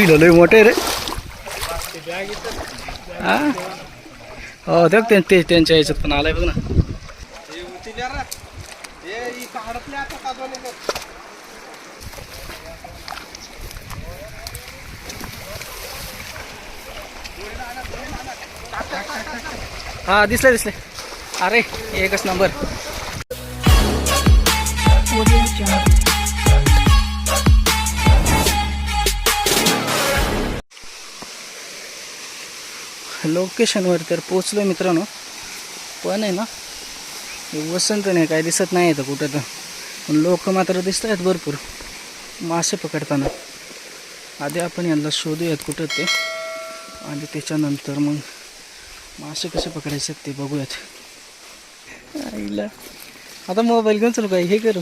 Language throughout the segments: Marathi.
पहिलं लय मोठे रे हा हो देख ते ते त्यांच्या याच्यात पण आलाय बघ ना. हा दिसले दिसले अरे एकच नंबर लोकेशनवर तर पोचलो मित्रांनो. पण आहे ना वसंत नाही काय दिसत नाही येतं कुठं तर. पण लोक मात्र दिसत आहेत भरपूर. मासे पकडताना. आधी आपण यांना शोधूयात कुठं ते. आणि त्याच्यानंतर मग मासे कसे पकडायचे ते बघूयात. आईला. आता मोबाईल घेऊन चालू काय हे करू.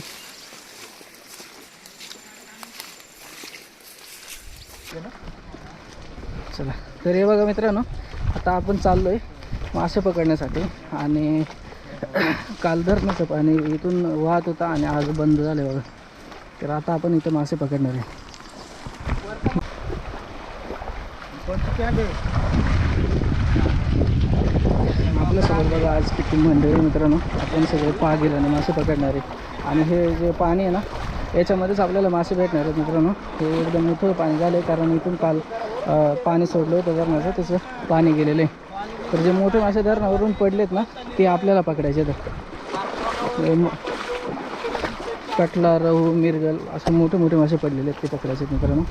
चला. तर हे बघा मित्रांनो आता आपण चाललो आहे मासे पकडण्यासाठी आणि काल धरणाचं पाणी इथून वाहत होता आणि आज बंद झालं बघा. तर आता आपण इथं मासे पकडणार आहे. आपल्यासोबत बघा आज किती मंडळी मित्रांनो. आपण सगळे पहा मासे पकडणार आहे. आणि हे जे पाणी आहे ना याच्यामध्येच आपल्याला मासे भेटणार आहेत मित्रांनो. हे एकदम मोठं पाणी झालं आहे कारण इथून काल पाणी सोडलं होतं धरणाचं त्याचं पाणी गेलेलं आहे. तर जे मोठे मासे धरणावरून पडलेत ना ते आपल्याला पकडायचे तर कटला रहू मिरगल असे मोठे मोठे मासे पडलेले आहेत ते पकडायचे मित्रांनो.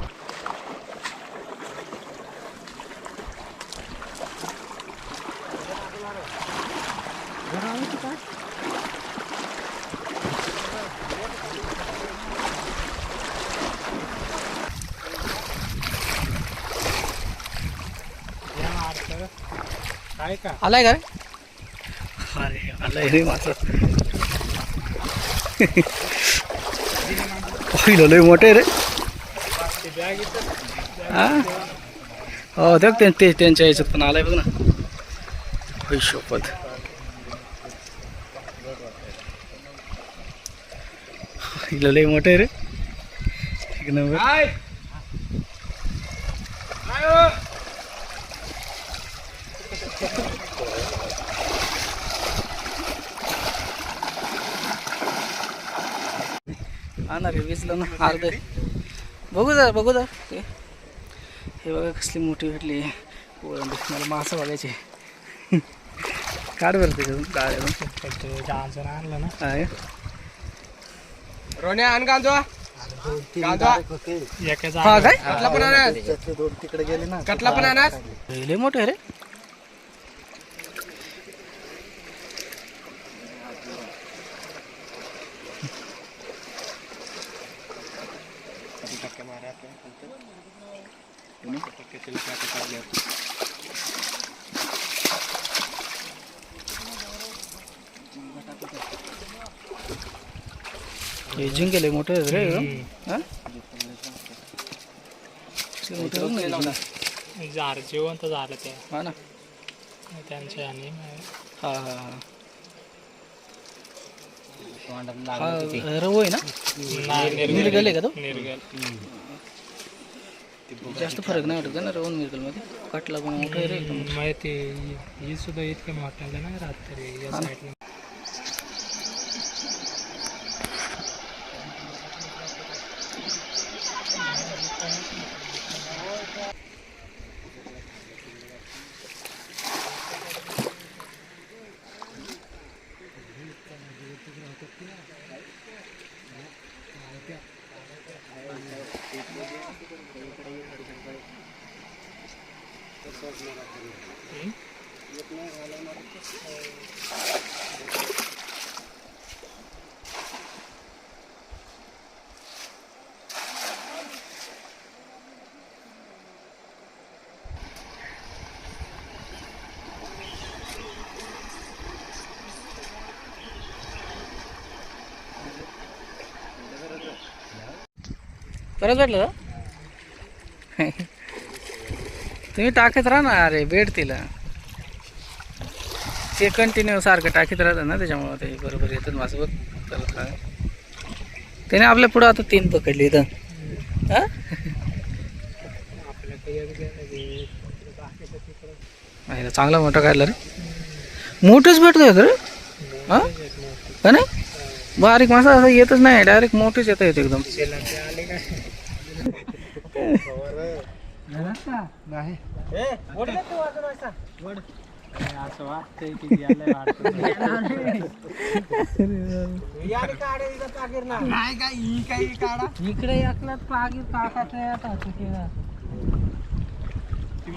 आलाय का रे? अरे आलाय. रे माझं पहिलं लय मोठे रे. हा? हो देख ते ते त्यांच्या याच्यात पण आलाय बघ ना. शपथ. पहिलं लय मोठे रे. एक नंबर. हा! ना रे विजलं ना अर्ध. बघू जा बघू जा ते हे बघा कसली मोठी भेटली. मला मासं बघायचे. काढ बरं त्याच्यातून. काढ आणलं ना आहे. रोण्या आण गांजो गांजो एका हा काय? कटला पण आणा दोन तिकडे गेले ना. कटला पण आणा लय मोठे रे. हे जिंके लय मोठे आहेत रे हा? कसले मोठे बघ ना हे. जार जिवंत झालं ते हा ना त्यांच्या आणि हा हा हा रवू आहे ना? मिरगल आहे का तो? जास्त फरक नाही वाटत ना रवून मिरगलमध्ये कटला पण मोठा रे. माहिती ही सुद्धा इतके मोठ्याला नाही राहत तरी या. साईडला परत भेटलं तुम्ही टाकत राहा ना अरे भेट तिला. ते कंटिन्यू सारखं टाकीत राहतं ना त्याच्यामुळं ते बरोबर येतात माझं बघ करत राहा. त्याने आपल्या पुढं आता तीन पकडली इथं. हा? आहे चांगला मोठा काढला रे. मोठंच भेटतोय रे. हा? नाही? बारीक मासा असं येतच नाही डायरेक्ट मोठेच येतं येतं एकदम. असं वाटतंय की गेलंय इकडे एकलाच पागीर काकाचं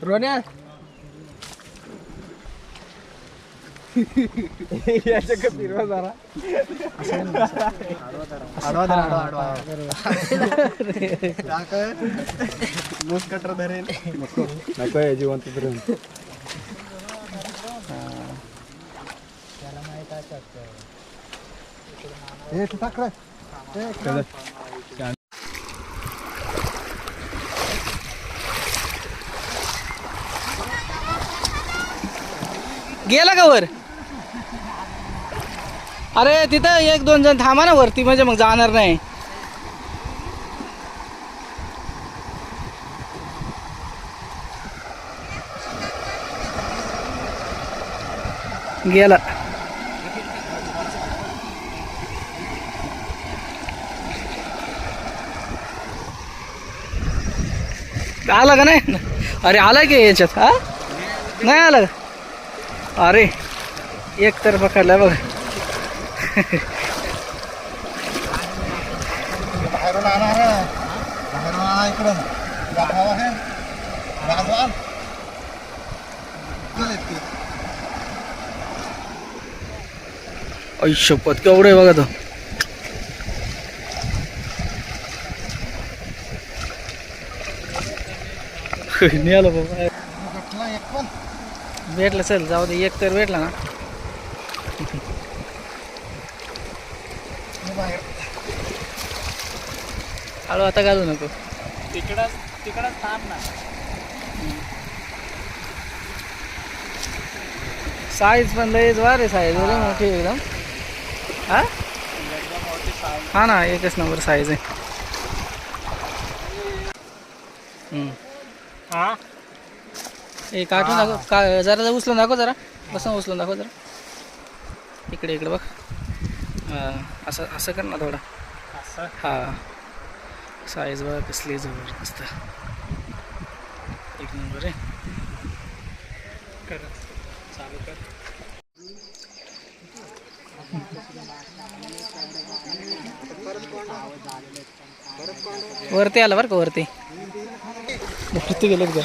Ronya, ya? Iya cukup गेला का वर? अरे तिथं एक दोन जण थांबा ना वरती म्हणजे मग जाणार नाही. गेला. आला का नाही? अरे आला की याच्यात हा? नाही आला का? अरे एक तर पकडला बघ. ऐशपत केवढं आहे बघा तो. आलो बाबा भेटला एक पण भेटलं चल जाऊ दे एक तर भेटला ना मी हळू आता घालू नको तिकडं तिकडं थांब ना साईज पण लईच वार साईज बरं मोठी एकदम हा. हा ना एकच नंबर साईज आहे हम्म. हा काढून दाखव. का जरा जरा उचलून दाखव जरा. बसून उचलून दाखव जरा. इकडे इकडे बघ. हा, असं असं कर ना थोडा. असं? हा. साईज बघ कसली जबरदस्त. एक नंबर आहे. कर. चालू कर. वरती आला बरं का वरती? वरती गेलं का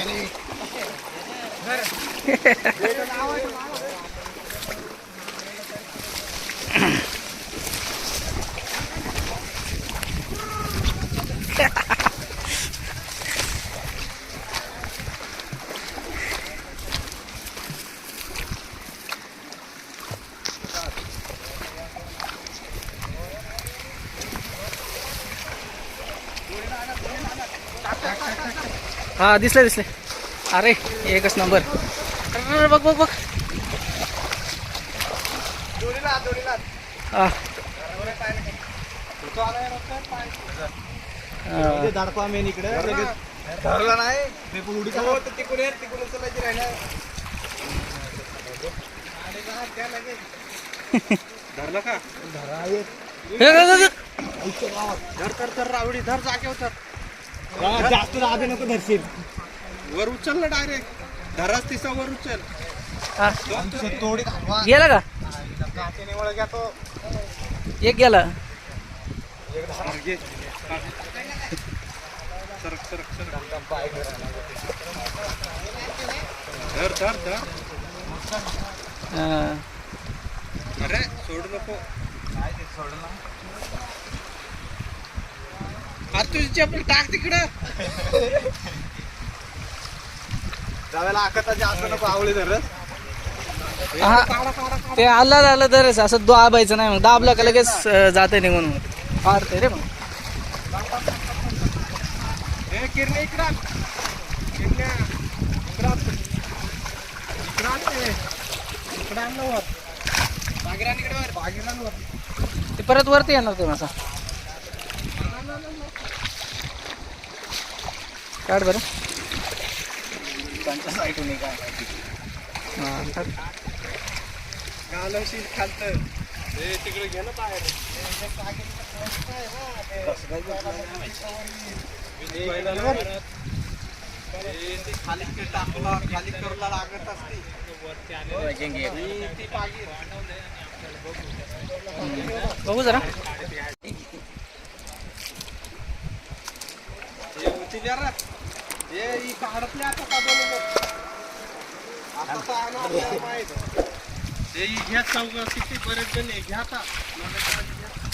हा दिसले दिसले अरे एकच नंबर अरे, बघ बघ बघ हा. हा. दाडपा मेन इकडे धरला नाही उडी हो तर तिकडून ये, तिकडून उचलायची राहिला धरलं का धरा एक हे, हे, हे, हे. धर धर धर रावडी धर जागेवर धर जास्त दाबे नको धरशील. वर उचल ना डायरेक्ट धराच तिचा वर उचल. हा. तोडी घालवा. गेला का? एक गेला. एक धर घे. सरक सरक सरक. धर धर धर. हां. अरे सोडू नको. आज तुझी चप्पल टाक तिकडं. असं नको आवळी धरत. हा ते आलं आलं तरच असं दाबायचं नाही मग दाबलं का लगेच जाते निघून फाडते रे मग. हे किरणे इकडं. किरण्या इकडं आण. इकडं आण ते. इकडं आण ना वर. बागेराणीकडे वर. बागेराणीवर ते परत वरती येणार ते माझा काढ बरं. त्यांच्या साईडून काय हाँ, काढ. घालवशील खालतं. हे तिकडे घे ना बाहेर. खाली टाकला खाली करूला लागत असते. ही ती बागी बघू जरा. हे जरा. हे आता घ्या चौघ किती बरेच जण घ्या आता. घ्या.